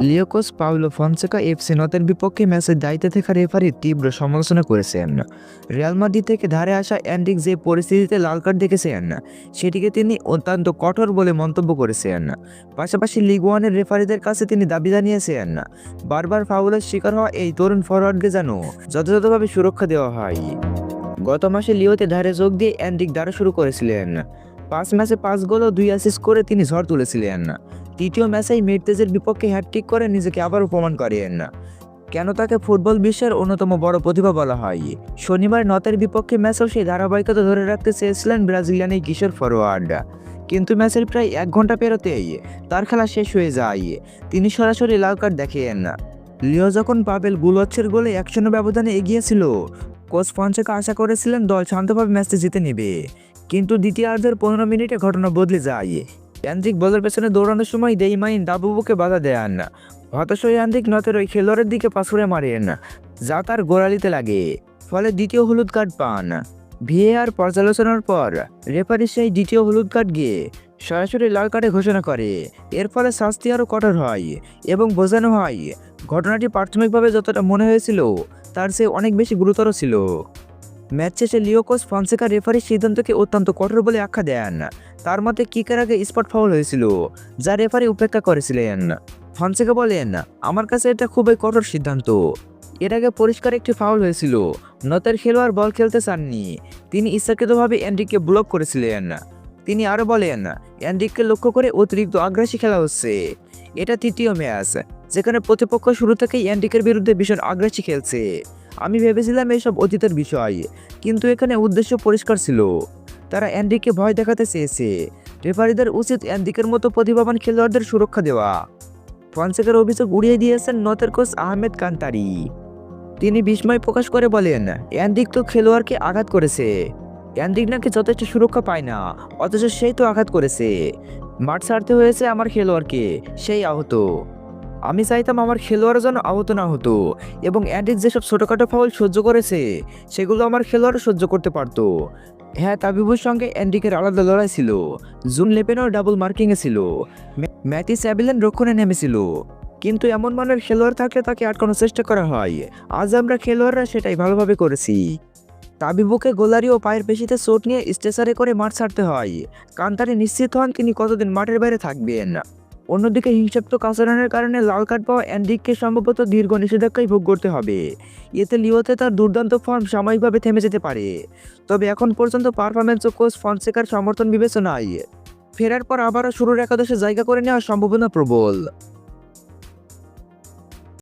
লিওকোস Paulo Fonseca FC নতের বিপক্ষে ম্যাচের দায়িত্বে থাকা রেফারির তীব্র সমালোচনা করেছেন। রিয়াল মাদ্রিদ থেকে ধারে আসা অ্যান্ডিক যে পরিস্থিতিতে লাল কার্ড দেখেছেন, সেটিকে তিনি অত্যন্ত কঠোর বলে মন্তব্য করেছেন। পাশাপাশি লিগ ওয়ানের রেফারিদের কাছে তিনি দাবি জানিয়েছেন, বারবার ফাউলের শিকার হওয়া এই তরুণ ফরওয়ার্ডকে যেন যথাযথভাবে সুরক্ষা দেওয়া হয়। গত মাসে লিওতে ধারে যোগ দিয়ে অ্যান্ডিক দ্বারা শুরু করেছিলেন। পাঁচ ম্যাচে পাঁচ গোল ও দুই অ্যাসিস্ট করে তিনি ঝড় তুলেছিলেন। তৃতীয় ম্যাচেই মেরতেজের বিপক্ষে হ্যাটট্রিক করে নিজেকে আবারও প্রমাণ করেন। কেন তাকে ফুটবল বিশ্বের অন্যতম বড় প্রতিভা বলা হয়? শনিবার নতের বিপক্ষে ম্যাচেও সেই ধারাবাহিকতা ধরে রাখতে চেয়েছিলেন ব্রাজিলিয়ান এই কিশোর ফরওয়ার্ড কিন্তু ম্যাচের প্রায় এক ঘণ্টা পেরোতেই তার খেলা শেষ হয়ে যায়। তিনি সরাসরি লাল কার্ড দেখেন। লিও যখন পাবেল গুলচ্ছের গোলে এক ব্যবধানে এগিয়েছিল, কোচ ফনসেকা আশা করেছিলেন দল শান্তভাবে ম্যাচটি জিতে নেবে। কিন্তু দ্বিতীয়ার্ধের পনেরো মিনিটে ঘটনা বদলে যায়। ইয়ান্ত্রিক বলের পেছনে দৌড়ানোর সময় দেইমাইন দাবুবুকে বাধা দেন হতাশ হয়ে ইয়ান্ত্রিক নতের ওই খেলোয়াড়ের দিকে পাসুরে মারেন যা তার গোড়ালিতে লাগে। ফলে দ্বিতীয় হলুদ কার্ড পান। ভিএআর পর্যালোচনার পর রেফারি সেই দ্বিতীয় হলুদ কার্ড গিয়ে সরাসরি লাল কার্ডে ঘোষণা করে। এর ফলে শাস্তি আরও কঠোর হয় এবং বোঝানো হয়, ঘটনাটি প্রাথমিকভাবে যতটা মনে হয়েছিল, তার চেয়ে অনেক বেশি গুরুতর ছিল। ম্যাচ শেষে লিওকোস ফনসেকা রেফারির সিদ্ধান্তকে অত্যন্ত কঠোর বলে আখ্যা দেন। তার মতে, কিকের আগে স্পট ফাউল হয়েছিল, যা রেফারি উপেক্ষা করেছিলেন। ফনসেকা বলেন, আমার কাছে এটা খুবই কঠোর সিদ্ধান্ত। এর আগে পরিষ্কার একটি ফাউল হয়েছিল, নতের খেলোয়াড় বল খেলতে চাননি। তিনি ইচ্ছাকৃতভাবে অ্যান্ডিককে ব্লক করেছিলেন। তিনি আরও বলেন অ্যান্ডিককে লক্ষ্য করে অতিরিক্ত আগ্রাসী খেলা হচ্ছে। এটা তৃতীয় ম্যাচ, যেখানে প্রতিপক্ষ শুরু থেকেই অ্যান্ডিকের বিরুদ্ধে ভীষণ আগ্রাসী খেলছে। আমি ভেবেছিলাম এসব অতীতের বিষয়, কিন্তু এখানে উদ্দেশ্য পরিষ্কার ছিল। তারা অ্যান্ডিকে ভয় দেখাতে চেয়েছে। রেফারিদের উচিত অ্যান্ডিকের মতো প্রতিভাবান খেলোয়াড়দের সুরক্ষা দেওয়া। ফনসেকার অভিযোগ উড়িয়ে দিয়েছেন নতের কোচ আহমেদ কান্তারি। তিনি বিস্ময় প্রকাশ করে বলেন অ্যান্ডিক তো খেলোয়াড়কে আঘাত করেছে। অ্যান্ডিক নাকি যথেষ্ট সুরক্ষা পায় না, অথচ সেই তো আঘাত করেছে। মাঠ ছাড়তে হয়েছে আমার খেলোয়াড়কে, সেই আহত। আমি চাইতাম আমার খেলোয়াড় যেন আহত না হতো এবং অ্যান্ডিক যেসব ছোটোখাটো ফাউল সহ্য করেছে, সেগুলো আমার খেলোয়াড় সহ্য করতে পারতো। হ্যাঁ তাবিবুর সঙ্গে অ্যান্ডিকের আলাদা লড়াই ছিল। জুন লেপেনও ডাবল মার্কিংয়ে ছিল। ম্যা- ম্যাথিস অ্যাবিলেন রক্ষণে নেমেছিল। কিন্তু এমন মানের খেলোয়াড় থাকলে তাকে আটকানোর চেষ্টা করা হয়। আজ আমরা খেলোয়াড়রা সেটাই ভালোভাবে করেছি। তাবিবুকে গোলারি ও পায়ের পেশিতে চোট নিয়ে স্টেসারে করে মাঠ ছাড়তে হয়। কান্তারে নিশ্চিত হন তিনি কতদিন মাঠের বাইরে থাকবেন। অন্যদিকে হিংসাত্মক আচরণের কারণে লাল কার্ড পাওয়া অ্যান্ডিককে সম্ভবত দীর্ঘ নিষেধাজ্ঞাই ভোগ করতে হবে। এতে লিওতে তার দুর্দান্ত ফর্ম সাময়িকভাবে থেমে যেতে পারে। তবে এখন পর্যন্ত পারফরমেন্স ও কোচ ফনসেকার সমর্থন বিবেচনায়। ফেরার পর আবারও শুরুর একাদশে জায়গা করে নেওয়ার সম্ভাবনা প্রবল।